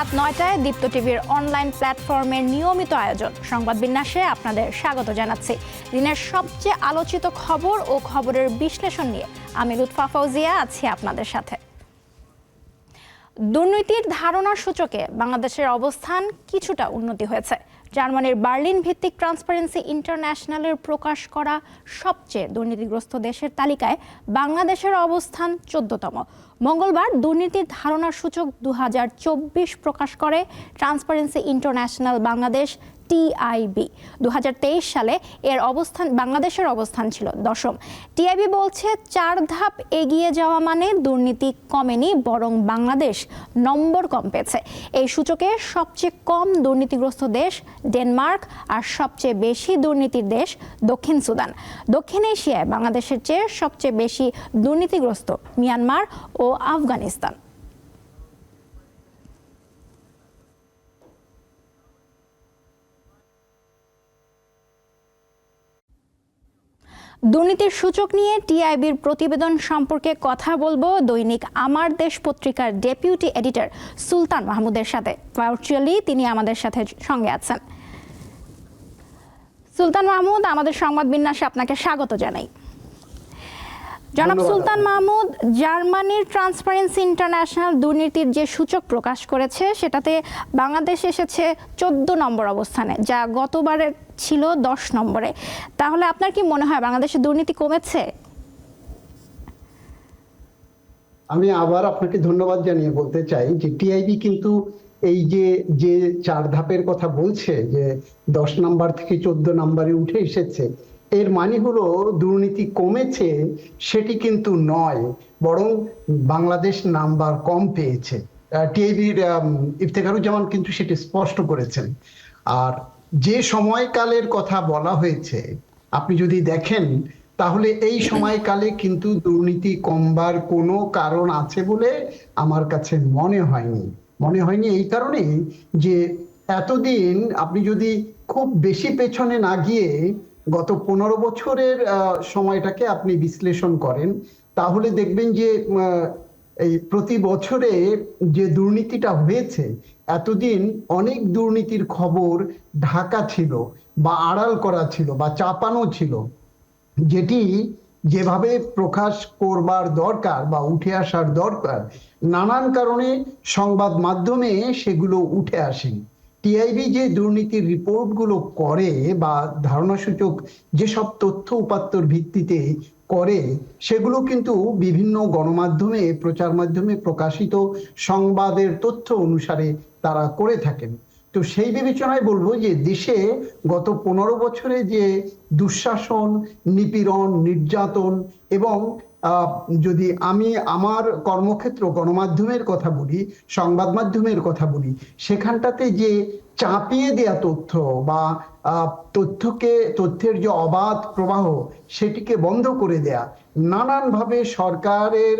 রাত নয়টায় দীপ্ত টিভির অনলাইন প্ল্যাটফর্মের নিয়মিত আয়োজন। সংবাদ বিন্যাসে আপনাদের স্বাগত জানাচ্ছি। দিনের সবচেয়ে আলোচিত খবর ও খবরের বিশ্লেষণ নিয়ে আমি লুৎফা ফৌজিয়া আছি আপনাদের সাথে। দুর্নীতির ধারণার সূচকে বাংলাদেশের অবস্থান কিছুটা উন্নতি হয়েছে। জার্মানির বার্লিন ভিত্তিক ট্রান্সপারেন্সি ইন্টারন্যাশনালের প্রকাশ করা সবচেয়ে দুর্নীতিগ্রস্ত দেশের তালিকায় বাংলাদেশের অবস্থান চোদ্দতম। মঙ্গলবার দুর্নীতির ধারণা সূচক দু হাজার চব্বিশ প্রকাশ করে ট্রান্সপারেন্সি ইন্টারন্যাশনাল বাংলাদেশ টিআইবি দু হাজার তেইশ সালে এর অবস্থান, বাংলাদেশের অবস্থান ছিল দশম। টিআইবি বলছে, চার ধাপ এগিয়ে যাওয়া মানে দুর্নীতি কমেনি, বরং বাংলাদেশ নম্বর কম পেয়েছে। এই সূচকে সবচেয়ে কম দুর্নীতিগ্রস্ত দেশ ডেনমার্ক আর সবচেয়ে বেশি দুর্নীতির দেশ দক্ষিণ সুদান। দক্ষিণ এশিয়ায় বাংলাদেশের চেয়ে সবচেয়ে বেশি দুর্নীতিগ্রস্ত মিয়ানমার ও আফগানিস্তান। দুর্নীতির সূচক নিয়ে টিআইবির প্রতিবেদন সম্পর্কে কথা বলব দৈনিক আমার দেশ পত্রিকার ডেপুটি এডিটর সুলতান মাহমুদের সাথে। ভার্চুয়ালি তিনি আমাদের সাথে সঙ্গে আছেন। সুলতান মাহমুদ আমাদের সংবাদ বিন্যাসে আপনাকে স্বাগত জানাই। জনাব সুলতান মাহমুদ জার্মানির ট্রান্সপারেন্সি ইন্টারন্যাশনাল দুর্নীতির যে সূচক প্রকাশ করেছে সেটাতে বাংলাদেশ এসেছে চোদ্দ নম্বর অবস্থানে যা গতবারের ছিল দশ নম্বরে। তাহলে আপনার কি মনে হয় বাংলাদেশে দুর্নীতি কমেছে? আমি আবার আপনাকে ধন্যবাদ জানিয়ে বলতে চাই যে টিআইবি কিন্তু এই যে যে চার ধাপের কথা বলছে যে দশ নাম্বার থেকে চোদ্দ নাম্বারে উঠে এসেছে, এর মানে হলো দুর্নীতি কমেছে সেটি কিন্তু নয়, বরং বাংলাদেশ নাম্বার কম পেয়েছে। টিআইবির ইফতেখারুজ্জামান কিন্তু সেটি স্পষ্ট করেছেন। আর যে সময়কালের কথা বলা হয়েছে, আপনি যদি দেখেন, তাহলে এই সময়কালে কিন্তু দুর্নীতি কমবার কোনো কারণ আছে বলে আমার কাছে মনে হয়নি। মনে হয়নি এই কারণে যে এতদিন আপনি যদি খুব বেশি পেছনে না গিয়ে গত পনেরো বছরের সময়টাকে আপনি বিশ্লেষণ করেন, তাহলে দেখবেন যে এই প্রতি বছরে যে দুর্নীতিটা হয়েছে, এতদিন অনেক দুর্নীতির খবর ঢাকা ছিল বা আড়াল করা ছিল বা চাপানো ছিল। যেটি যেভাবে প্রকাশ করবার দরকার বা উঠে আসার দরকার, নানান কারণে সংবাদ মাধ্যমে সেগুলো উঠে আসেনি। টিআইবি যে দুর্নীতির রিপোর্টগুলো করে বা ধারণাসূচক যেসব তথ্য উপাত্তর ভিত্তিতে করে, সেগুলো কিন্তু বিভিন্ন গণমাধ্যমে, প্রচার মাধ্যমে প্রকাশিত সংবাদের তথ্য অনুসারে তারা করে থাকেন। তো সেই বিবেচনায় বলব যে দেশে গত পনেরো বছরে যে দুঃশাসন, নিপীড়ন, নির্যাতন এবং যদি আমি আমার কর্মক্ষেত্র গণমাধ্যমের কথা বলি, সংবাদ মাধ্যমের কথা বলি, সেখানটাতে যে চাপিয়ে দেয়া তথ্য বা তথ্যকে, তথ্যের যে অবাধ প্রবাহ, সেটিকে বন্ধ করে দেয়া, নানানভাবে সরকারের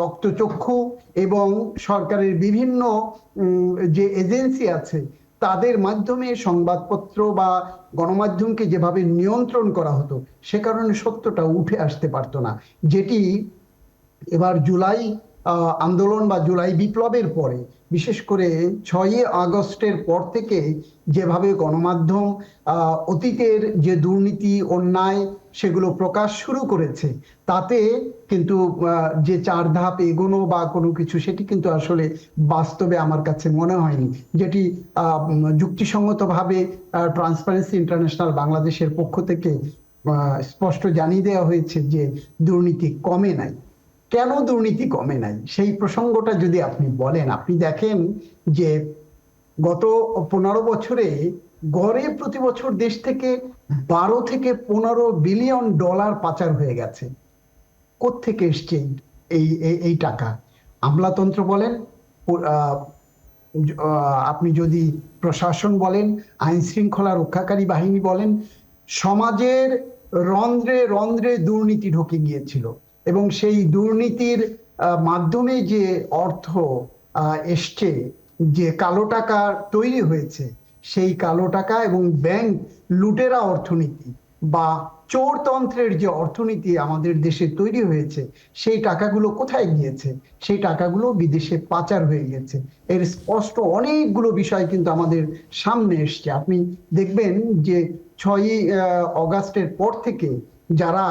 রক্তচক্ষু এবং সরকারের বিভিন্ন যে এজেন্সি আছে তাদের মাধ্যমে সংবাদপত্র বা গণমাধ্যমকে যেভাবে নিয়ন্ত্রণ করা হতো, সে কারণে সত্যটা উঠে আসতে পারতো না। যেটি এবার জুলাই আন্দোলন বা জুলাই বিপ্লবের পরে, বিশেষ করে ছয়ই আগস্টের পর থেকে যেভাবে গণমাধ্যম অতীতের যে দুর্নীতি, অন্যায় সেগুলো প্রকাশ শুরু করেছে। তাতে কিন্তু যে চার ধাপ এগোনো বা কোনো কিছু, সেটি কিন্তু আসলে বাস্তবে আমার কাছে মনে হয়নি। যেটি যুক্তিসঙ্গতভাবে ট্রান্সপারেন্সি ইন্টারন্যাশনাল বাংলাদেশের পক্ষ থেকে স্পষ্ট জানিয়ে দেওয়া হয়েছে যে দুর্নীতি কমে নাই। কেন দুর্নীতি কমে নাই? সেই প্রসঙ্গটা যদি আপনি বলেন, আপনি দেখেন যে গত পনেরো বছরে গড়ে প্রতি বছর দেশ থেকে বারো থেকে পনেরো বিলিয়ন ডলার পাচার হয়ে গেছে। কোত্থেকে এসছে এই, এই- টাকা? আমলাতন্ত্র বলেন আপনি যদি প্রশাসন বলেন আইন শৃঙ্খলা রক্ষাকারী বাহিনী বলেন, সমাজের রন্ধ্রে রন্ধ্রে দুর্নীতি ঢুকে গিয়েছিল এবং সেই দুর্নীতির মাধ্যমে যে অর্থ এসছে, যে কালো টাকা তৈরি হয়েছে সেই কালো টাকা এবং ব্যাংক লুটেরা অর্থনীতি বা চোরতন্ত্রের যে অর্থনীতি আমাদের দেশে তৈরি হয়েছে, সেই টাকাগুলো কোথায় গিয়েছে? সেই টাকাগুলো বিদেশে পাচার হয়ে গেছে। এর স্পষ্ট অনেকগুলো বিষয় কিন্তু আমাদের সামনে এসছে। আপনি দেখবেন যে ছয়ই অগাস্টের পর থেকে যারা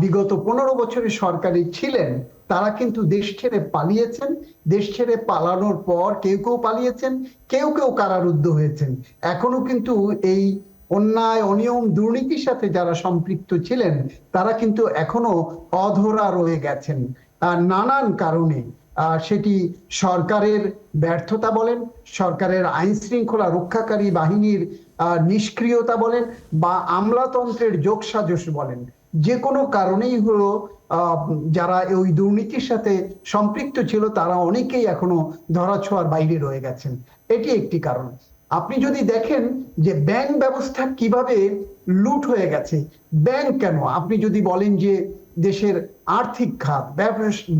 বিগত পনেরো বছরের সরকারি ছিলেন তারা কিন্তু দেশ ছেড়ে পালিয়েছেন। দেশ ছেড়ে পালানোর পর কেউ কেউ পালিয়েছেন, কেউ কেউ কারারুদ্ধ হয়েছেন। এখনও কিন্তু এই অন্যায়, অনিয়ম, দুর্নীতির সাথে যারা সম্পৃক্ত ছিলেন, তারা কিন্তু এখনও অধরা রয়ে গেছেন। নানান কারণে সেটি সরকারের ব্যর্থতা বলেন, সরকারের আইন শৃঙ্খলা রক্ষাকারী বাহিনীর নিষ্ক্রিয়তা বলেন বা আমলাতন্ত্রের যোগসাজশ বলেন। যে কোনো কারণেই হলো যারা ওই দুর্নীতির সাথে সম্পৃক্ত ছিল, তারা অনেকেই এখনও ধরাছোঁয়ার বাইরে রয়ে গেছেন। এটি একটি কারণ। আপনি যদি দেখেন যে ব্যাংক ব্যবস্থা কীভাবে লুট হয়ে গেছে, ব্যাংক কেন? আপনি যদি বলেন যে দেশের আর্থিক খাত, ব্যবস-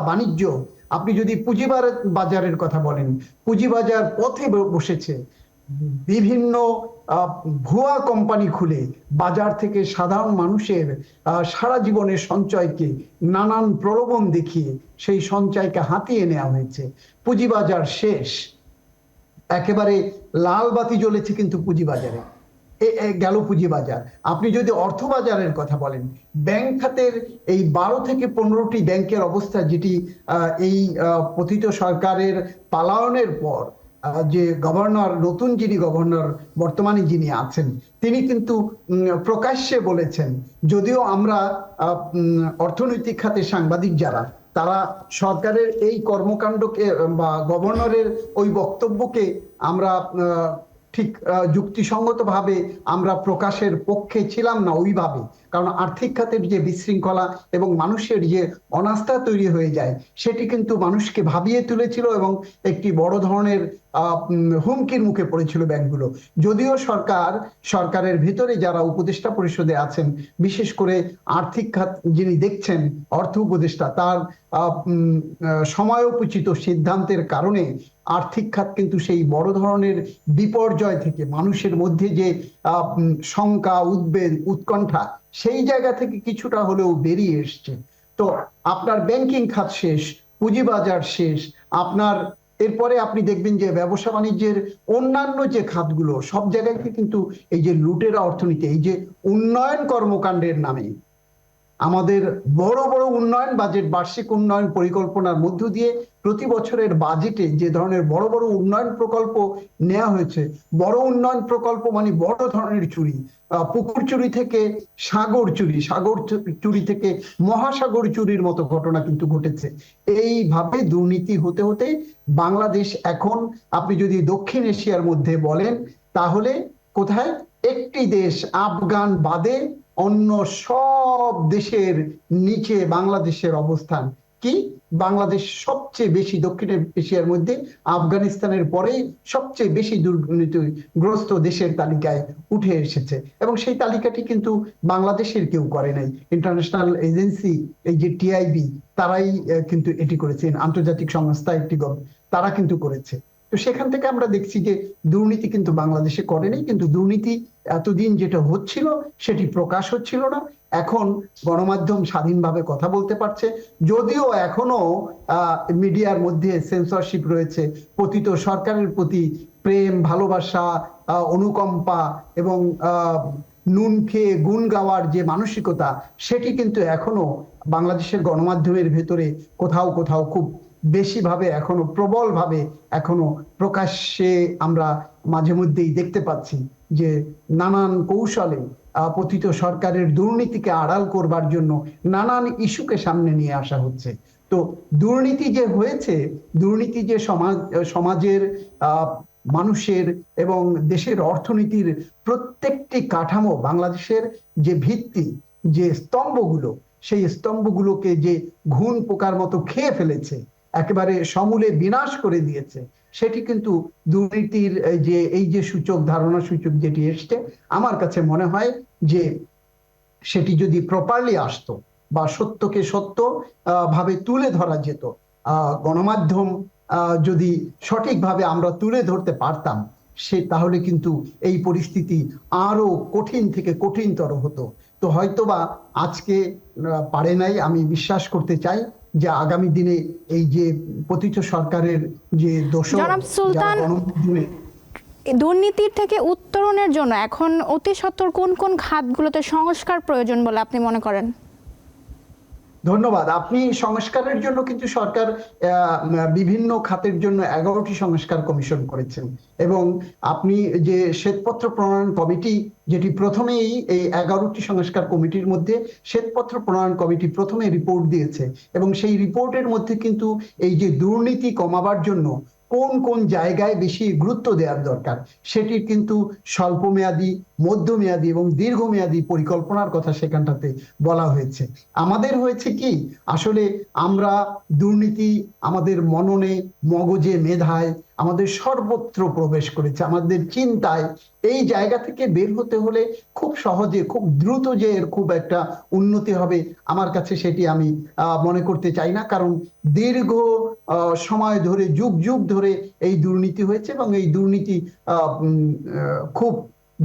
বাণিজ্য, আপনি যদি পুঁজিবার বাজারের কথা বলেন, পুঁজিবাজার পথে বসেছে বিভিন্ন ভুয়া কোম্পানি খুলে বাজার থেকে সাধারণ মানুষের সারা জীবনের সঞ্চয়কে নানান প্রলোভন দেখিয়ে সেই সঞ্চয়কে হাতিয়ে নেওয়া হয়েছে। পুঁজিবাজার শেষ। একেবারে লাল বাতি জ্বলেছে কিন্তু পুঁজিবাজারে। গেল পুঁজিবাজার। আপনি যদি অর্থবাজারের কথা বলেন, ব্যাংক খাতের এই বারো থেকে পনেরোটি ব্যাংকের অবস্থা যেটি এই পতিত সরকারের পালায়নের পর যে গভর্নর নতুন যিনি গভর্নর বর্তমানে যিনি আছেন, তিনি কিন্তু প্রকাশ্যে বলেছেন, যদিও আমরা অর্থনৈতিক খাতে সাংবাদিক যারা, তারা সরকারের এই কর্মকাণ্ডকে, বা গভর্নরের ওই বক্তব্যকে আমরা ঠিক যুক্তিসঙ্গতভাবে আমরা প্রকাশের পক্ষে ছিলাম না ওইভাবে। কারণ আর্থিক খাতের যে বিশৃঙ্খলা এবং মানুষের যে অনাস্থা তৈরি হয়ে যায়, সেটি কিন্তু মানুষকে ভাবিয়ে তুলেছিল এবং একটি বড় ধরনের হুমকির মুখে পড়েছিল ব্যাংকগুলো। যদিও সরকার সরকারের ভিতরে যারা উপদেষ্টা পরিষদে আছেন বিশেষ করে আর্থিক খাত যিনি দেখছেন অর্থ উপদেষ্টা তার উম, সিদ্ধান্তের কারণে আর্থিক খাত কিন্তু সেই বড় ধরনের বিপর্যয় থেকে মানুষের মধ্যে যে শঙ্কা উদ্বেগ উৎকণ্ঠা সেই জায়গা থেকে কিছুটা হলেও বেরিয়ে এসছে। তো আপনার ব্যাংকিং খাত শেষ পুঁজিবাজার শেষ আপনার এরপরে আপনি দেখবেন যে ব্যবসা বাণিজ্যের অন্যান্য যে খাতগুলো, সব জায়গায় কিন্তু এই যে লুটেরা অর্থনীতি, এই যে উন্নয়ন কর্মকাণ্ডের নামে আমাদের বড় বড় উন্নয়ন, বাজেট বার্ষিক উন্নয়ন পরিকল্পনার মধ্য দিয়ে প্রতি বছরের বাজেটে যে ধরনের বড় বড় উন্নয়ন প্রকল্প নেওয়া হয়েছে, বড় উন্নয়ন প্রকল্প মানে বড় ধরনের চুরি পুকুর চুরি থেকে সাগর চুরি সাগর চুরি থেকে মহাসাগর চুরির মতো ঘটনা কিন্তু ঘটেছে। এইভাবে দুর্নীতি হতে হতে বাংলাদেশ এখন, আপনি যদি দক্ষিণ এশিয়ার মধ্যে বলেন, তাহলে কোথায়? একটি দেশ, আফগান বাদে অন্য সব দেশের নিচে বাংলাদেশের অবস্থান। কি? বাংলাদেশ সবচেয়ে বেশি দক্ষিণ এশিয়ার মধ্যে, আফগানিস্তানের পরেই সবচেয়ে বেশি দুর্নীতিগ্রস্ত দেশের তালিকায় উঠে এসেছে। এবং সেই তালিকাটি কিন্তু বাংলাদেশের কেউ করে নাই। ইন্টারন্যাশনাল এজেন্সি এই যে টিআইবি তারাই কিন্তু এটি করেছেন আন্তর্জাতিক সংস্থা একটি তারা কিন্তু করেছে। তো সেখান থেকে আমরা দেখছি যে দুর্নীতি কিন্তু বাংলাদেশে করেনি কিন্তু দুর্নীতি এতদিন যেটা হচ্ছিল সেটি প্রকাশ হচ্ছিল না। এখন গণমাধ্যম স্বাধীনভাবে কথা বলতে পারছে। যদিও এখনও মিডিয়ার মধ্যে সেন্সরশিপ রয়েছে, পতিত সরকারের প্রতি প্রেম, ভালোবাসা অনুকম্পা এবং নুন খেয়ে গুণ গাওয়ার যে মানসিকতা, সেটি কিন্তু এখনও বাংলাদেশের গণমাধ্যমের ভেতরে কোথাও কোথাও খুব বেশিভাবে এখনও, প্রবলভাবে এখনও প্রকাশ্যে আমরা মাঝে মধ্যেই দেখতে পাচ্ছি যে নানান কৌশলে পতিত সরকারের দুর্নীতিকে আড়াল করবার জন্য নানান ইস্যুকে সামনে নিয়ে আসা হচ্ছে। তো দুর্নীতি যে হয়েছে, দুর্নীতি যে সমাজ, সমাজের মানুষের এবং দেশের অর্থনীতির প্রত্যেকটি কাঠামো, বাংলাদেশের যে ভিত্তি, যে স্তম্ভগুলো, সেই স্তম্ভগুলোকে যে ঘুণ পোকার মতো খেয়ে ফেলেছে একেবারে সমূলে বিনাশ করে দিয়েছে। সেটি কিন্তু দুর্নীতির যে, এই যে সূচক, ধারণা সূচক যেটি এসছে, আমার কাছে মনে হয় যে সেটি যদি প্রপারলি আসতো বা সত্যকে সত্য ভাবে তুলে ধরা যেত গণমাধ্যম যদি সঠিকভাবে আমরা তুলে ধরতে পারতাম, সে তাহলে কিন্তু এই পরিস্থিতি আরও কঠিন থেকে কঠিনতর হতো। তো হয়তোবা আজকে পারে নাই, আমি বিশ্বাস করতে চাই যে আগামী দিনে এই যে পতিত সরকারের যে দোষ সুলতান, দুর্নীতির থেকে উত্তরণের জন্য এখন অতি সত্বর কোন কোন খাতগুলোতে সংস্কার প্রয়োজন বলে আপনি মনে করেন? ধন্যবাদ। আপনি সংস্কারের জন্য কিন্তু সরকার বিভিন্ন খাতের জন্য এগারোটি সংস্কার কমিশন করেছেন এবং আপনি যে শ্বেতপত্র প্রণয়ন কমিটি যেটি প্রথমেই এই এগারোটি সংস্কার কমিটির মধ্যে শ্বেতপত্র প্রণয়ন কমিটি প্রথমে রিপোর্ট দিয়েছে এবং সেই রিপোর্টের মধ্যে কিন্তু এই যে দুর্নীতি কমাবার জন্য কোন কোন জায়গায় বেশি গুরুত্ব দেওয়ার দরকার, সেটির কিন্তু স্বল্পমেয়াদী, মধ্যমেয়াদী এবং দীর্ঘমেয়াদী পরিকল্পনার কথা সেখানটাতে বলা হয়েছে। আমাদের হয়েছে কি, আসলে আমরা দুর্নীতি আমাদের মননে মগজে মেধায় আমাদের সর্বত্র প্রবেশ করেছে, আমাদের চিন্তায়। এই জায়গা থেকে বের হতে হলে খুব সহজে, খুব দ্রুত যে এর খুব একটা উন্নতি হবে, আমার কাছে সেটি আমি মনে করতে চাই না। কারণ দীর্ঘ সময় ধরে, যুগ যুগ ধরে এই দুর্নীতি হয়েছে এবং এই দুর্নীতি খুব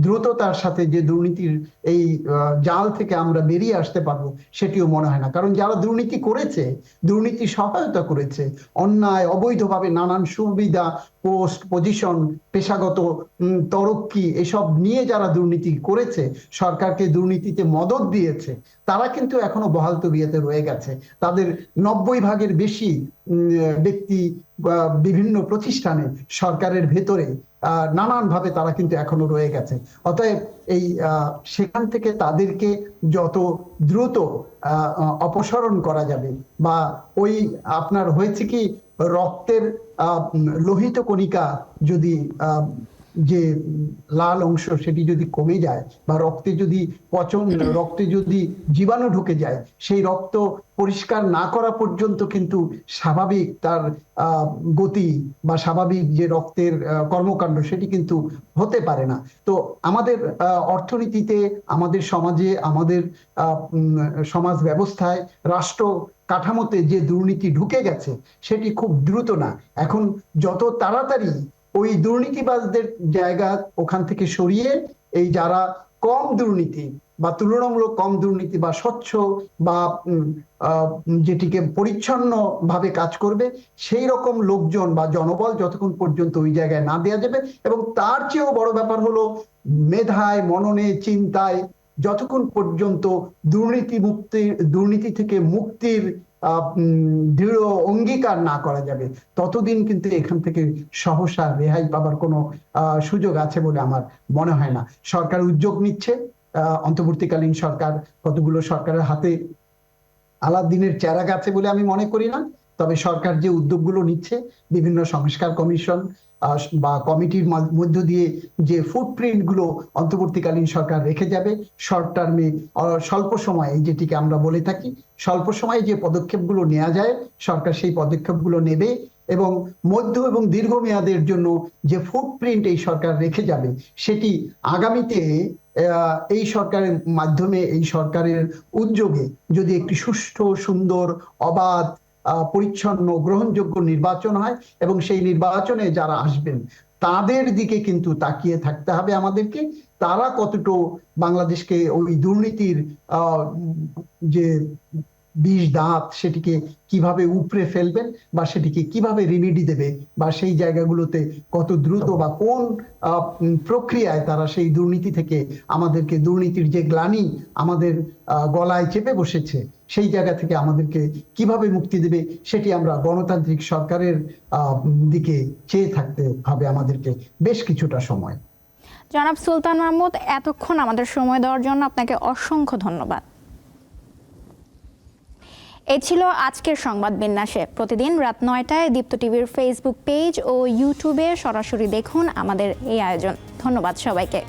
দ্রুততার সাথে যে দুর্নীতির এই জাল থেকে আমরা বেরিয়ে আসতে পারব, সেটিও মনে হয় না। কারণ যারা দুর্নীতি করেছে, দুর্নীতি সহায়তা করেছে, অন্যায়, অবৈধভাবে নানান সুবিধা, পোস্ট, পজিশন, পেশাগত তরক্কি, এসব নিয়ে যারা দুর্নীতি করেছে, সরকারকে দুর্নীতিতে মদত দিয়েছে, তারা কিন্তু এখনও বহাল তবিয়তে রয়ে গেছে। তাদের নব্বই ভাগের বেশি ব্যক্তি বিভিন্ন প্রতিষ্ঠানে সরকারের ভেতরে নানানভাবে তারা কিন্তু এখনও রয়ে গেছে। অতএব এই সেখান থেকে তাদেরকে যত দ্রুত অপসারণ করা যাবে বা ওই আপনার হয়েছে কি রক্তের লোহিত কণিকা যদি যে লাল অংশ সেটি যদি কমে যায় বা রক্তে যদি পচন রক্তে যদি জীবাণু ঢুকে যায়, সেই রক্ত পরিষ্কার না করা পর্যন্ত কিন্তু স্বাভাবিক তার গতি বা স্বাভাবিক যে রক্তের কর্মকাণ্ড সেটি কিন্তু হতে পারে না। তো আমাদের অর্থনীতিতে, আমাদের সমাজে, আমাদের সমাজ ব্যবস্থায়, রাষ্ট্র কাঠামোতে যে দুর্নীতি ঢুকে গেছে সেটি খুব দ্রুত না। এখন যত তাড়াতাড়ি ওই দুর্নীতিবাজদের জায়গা ওখান থেকে সরিয়ে এই যারা কম দুর্নীতি বা তুলনামূলক কম দুর্নীতি বা স্বচ্ছ বা যেটিকে পরিচ্ছন্ন ভাবে কাজ করবে, সেই রকম লোকজন বা জনবল যতক্ষণ পর্যন্ত ওই জায়গায় না দেওয়া যাবে এবং তার চেয়েও বড় ব্যাপার হলো মেধায়, মননে, চিন্তায় যতক্ষণ পর্যন্ত দুর্নীতি মুক্তি দুর্নীতি থেকে মুক্তির দৃঢ় অঙ্গীকার না করা যাবে। ততদিন কিন্তু এখান থেকে সহসা রেহাই পাবার কোনো সুযোগ আছে বলে আমার মনে হয় না। সরকার উদ্যোগ নিচ্ছে। অন্তর্বর্তীকালীন সরকার কতগুলো সরকারের হাতে আলাদিনের চেহারা গেছে বলে আমি মনে করি না। তবে সরকার যে উদ্যোগগুলো নিচ্ছে, বিভিন্ন সংস্কার কমিশন বা কমিটির মধ্য দিয়ে যে ফুটপ্রিন্টগুলো অন্তর্বর্তীকালীন সরকার রেখে যাবে শর্ট টার্মে স্বল্প সময়ে যেটিকে আমরা বলে থাকি, স্বল্প সময়ে যে পদক্ষেপগুলো নেওয়া যায়, সরকার সেই পদক্ষেপগুলো নেবে এবং মধ্য এবং দীর্ঘমেয়াদের জন্য যে ফুটপ্রিন্ট এই সরকার রেখে যাবে, সেটি আগামীতে এই সরকারের মাধ্যমে, এই সরকারের উদ্যোগে যদি একটি সুষ্ঠু, সুন্দর, অবাধ পরিচ্ছন্ন, গ্রহণযোগ্য নির্বাচন হয় এবং সেই নির্বাচনে যারা আসবেন, তাদের দিকে কিন্তু তাকিয়ে থাকতে হবে আমাদেরকে। তারা কতটুকু বাংলাদেশকে ওই দুর্নীতির যে বিষ দাঁত সেটিকে কীভাবে উপড়ে ফেলবেন বা সেটিকে কীভাবে রিমিডি দেবে বা সেই জায়গাগুলোতে কত দ্রুত বা কোন প্রক্রিয়ায় তারা সেই দুর্নীতি থেকে আমাদেরকে দুর্নীতির যে গ্লানি আমাদের গলায় চেপে বসেছে, সেই জায়গা থেকে আমাদেরকে কীভাবে মুক্তি দেবে সেটি আমরা গণতান্ত্রিক সরকারের দিকে চেয়ে থাকতে হবে আমাদেরকে বেশ কিছুটা সময়। জনাব সুলতান মাহমুদ, এতক্ষণ আমাদের সময় দেওয়ার জন্য আপনাকে অসংখ্য ধন্যবাদ। এই ছিল আজকের সংবাদ বিন্যাসে। প্রতিদিন রাত নয়টায় দীপ্ত টিভির ফেসবুক পেজ ও ইউটিউবে সরাসরি দেখুন আমাদের এই আয়োজন। ধন্যবাদ সবাইকে।